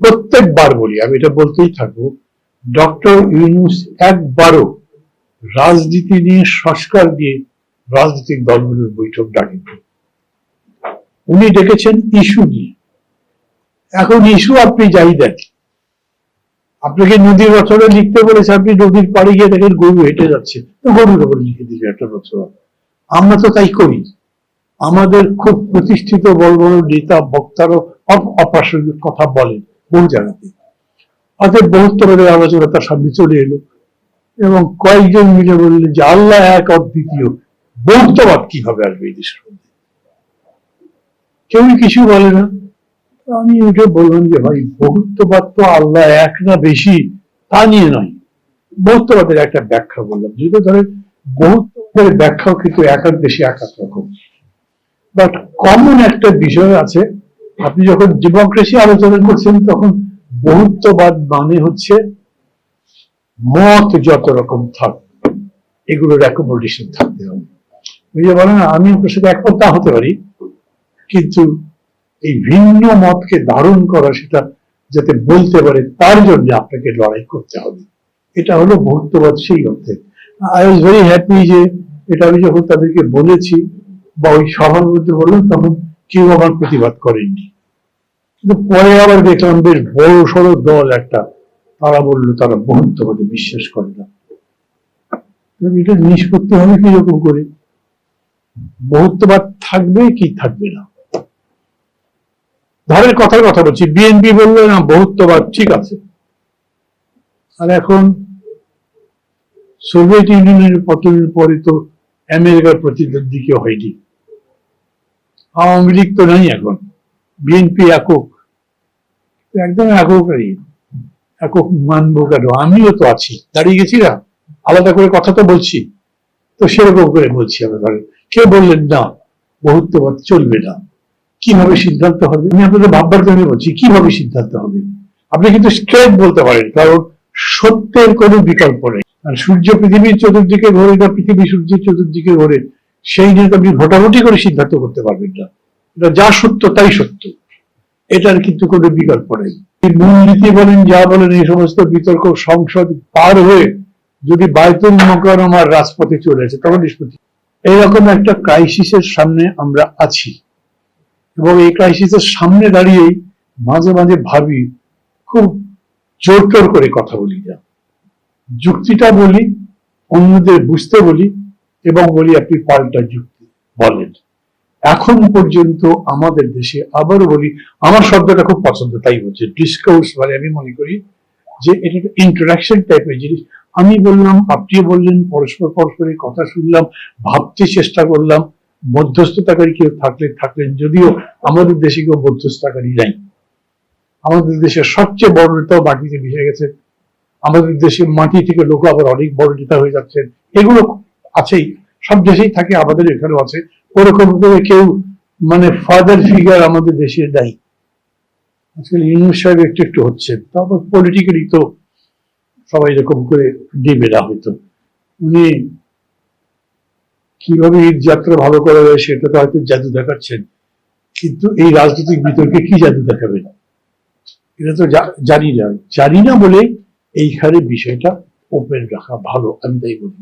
প্রত্যেকবার বলি, আমি এটা বলতেই থাকব, ডক্টর ইউনুস একবারও রাজনীতি নিয়ে সংস্কার দিয়ে রাজনৈতিক দলগুলোর বৈঠক ডাকেন উনি ডেকেছেন ইস্যু নিয়ে। এখন ইস্যু আপনি যাই দেন আপনাকে নদীর রচনা লিখতে বলেছে, আপনি নদীর পাড়ে গিয়ে দেখেন গরু হেঁটে যাচ্ছে। গরুর ওপর লিখে দিবে একটা রচনা আমরা তো তাই করি। আমাদের খুব প্রতিষ্ঠিত বড় বড় নেতা, বক্তারও অপ- অপ্রাসঙ্গিক কথা বলেন। বহু জায়গাতে। অতএব বহুত্তরের আলোচনা তার সামনে চলে এলো এবং কয়েকজন মিলে বললেন যে, আল্লাহ এক অদ্বিতীয়। বহুত্ববাদ কীভাবে আসবে এই দেশের মধ্যে? কেউ কিছু বলে না। আমি উঠে বললাম যে, ভাই, বহুত্ববাদ তো আল্লাহ এক না বেশি, তা নিয়ে নয়। বহুত্ববাদের একটা ব্যাখ্যা বললাম। যেটা ধরেন, বহুত্ববাদের ব্যাখ্যাও কিন্তু এক দেশে এক এক রকম বাট কমন একটা বিষয় আছে আপনি যখন ডেমোক্রেসি আলোচনা করছেন, তখন বহুত্ববাদ মানে হচ্ছে মত যত রকম থাকবে এগুলোর অ্যাকোমোডেশন থাকতে হবে। ওই যে বলে না, আমি আপনার সাথে একমত না হতে পারি, কিন্তু এই ভিন্ন মতকে ধারণ করা সেটা যাতে বলতে পারে, তার জন্য আপনাকে লড়াই করতে হবে। এটা হলো বহুত্ববাদ সেই অর্থে। আই ওয়াজ ভেরি হ্যাপি যে এটা আমি যখন তাদেরকে বলেছি, বা ওই সভার মধ্যে বললাম, তখন কেউ আমার প্রতিবাদ করেননি। কিন্তু পরে আবার দেখলাম বেশ বড় সড়ো দল একটা, তারা বলল তারা বহুত্ববাদে বিশ্বাস করে না। এটা নিষ্পত্তি হবে কীরকম করে? বহুত্ববাদ থাকবে কি থাকবে না? ধরের কথার কথা বলছি, বিএনপি বলল, না বহুত্ববাদ ঠিক আছে। আর এখন সোভিয়েত ইউনিয়নের পতনের পরে তো আমেরিকার প্রতিদ্বন্দ্বী কেউ হয়নি। আওয়ামী লীগ তো নাই এখন। বিএনপি একক। একদম একক আর একক মানবো কেন? আমিও তো আছি। দাঁড়িয়ে গেছি না? আলাদা করে কথা তো বলছি। তো সেরকম করে বলছি আমরা ধরেন কে বললেন না? বহুত্ববাদ চলবে না। কীভাবে সিদ্ধান্ত হবে? আমি আপনাদের ভাববার জন্য বলছি, কীভাবে সিদ্ধান্ত হবে? আপনি কিন্তু স্ট্রেট বলতে পারেন, কারণ সত্যের কোনো বিকল্প নেই। আর সূর্য পৃথিবীর চতুর্দিকে ঘোরে না, পৃথিবী সূর্যের চতুর্দিকে ঘোরে, সেই নিয়ে আপনি ভোটাভুটি করে সিদ্ধান্ত করতে পারবেন না। যা সত্য তাই সত্য। এটার কিন্তু কোনো বিকল্প নেই। এই মূলনীতি বলেন, যা বলেন, এই সমস্ত বিতর্ক সংসদ পার হয়ে যদি বায়তুল মোকারমার রাজপথে চলে আসে, তখন নিষ্পত্তি। এইরকম একটা ক্রাইসিসের সামনে আমরা আছি। এবং এই ক্রাইসিসের সামনে দাঁড়িয়েই মাঝে মাঝে ভাবি, খুব জোর টোর করে কথা বলি যা। যুক্তিটা বলি, অন্যদের বুঝতে বলি, এবং বলি, আপনি পাল্টা যুক্তি বলেন। এখন পর্যন্ত আমাদের দেশে আবারও বলি, আমার শব্দটা খুব পছন্দ, তাই বলছে। ডিসকাউন্স মানে আমি মনে করি যে এটা একটা ইন্টারাকশন টাইপের জিনিস। আমি বললাম, আপনি বললেন, পরস্পর পরস্পরের কথা শুনলাম, ভাবতে চেষ্টা করলাম, মধ্যস্থতাকারী কেউ থাকলে থাকলেন, যদিও আমাদের দেশে কেউ মধ্যস্থতাকারী নাই। আমাদের দেশের সবচেয়ে বড় নেতাও মাটিতে মিশে গেছে। আমাদের দেশে মাটি থেকে লোক আবার অনেক বড় নেতা হয়ে যাচ্ছেন। এগুলো আছেই, সব দেশেই থাকে, আমাদের এখানেও আছে। ওরকম করে কেউ মানে ফাদার ফিগার আমাদের দেশে নাই আজকাল ইউনুস সাহেব একটু একটু হচ্ছে, তারপর পলিটিক্যালি তো সবাই এরকম করে দিবে না হয়তো। উনি কীভাবে ঈদ যাত্রা ভালো করা যায় সেটা তো হয়তো জাদু দেখাচ্ছেন, কিন্তু এই রাজনৈতিক বিতর্কে কি জাদু দেখাবে না? এটা তো জানি না। জানি না বলে এইখানে বিষয়টা ওপেন রাখা ভালো, আমি তাই করি।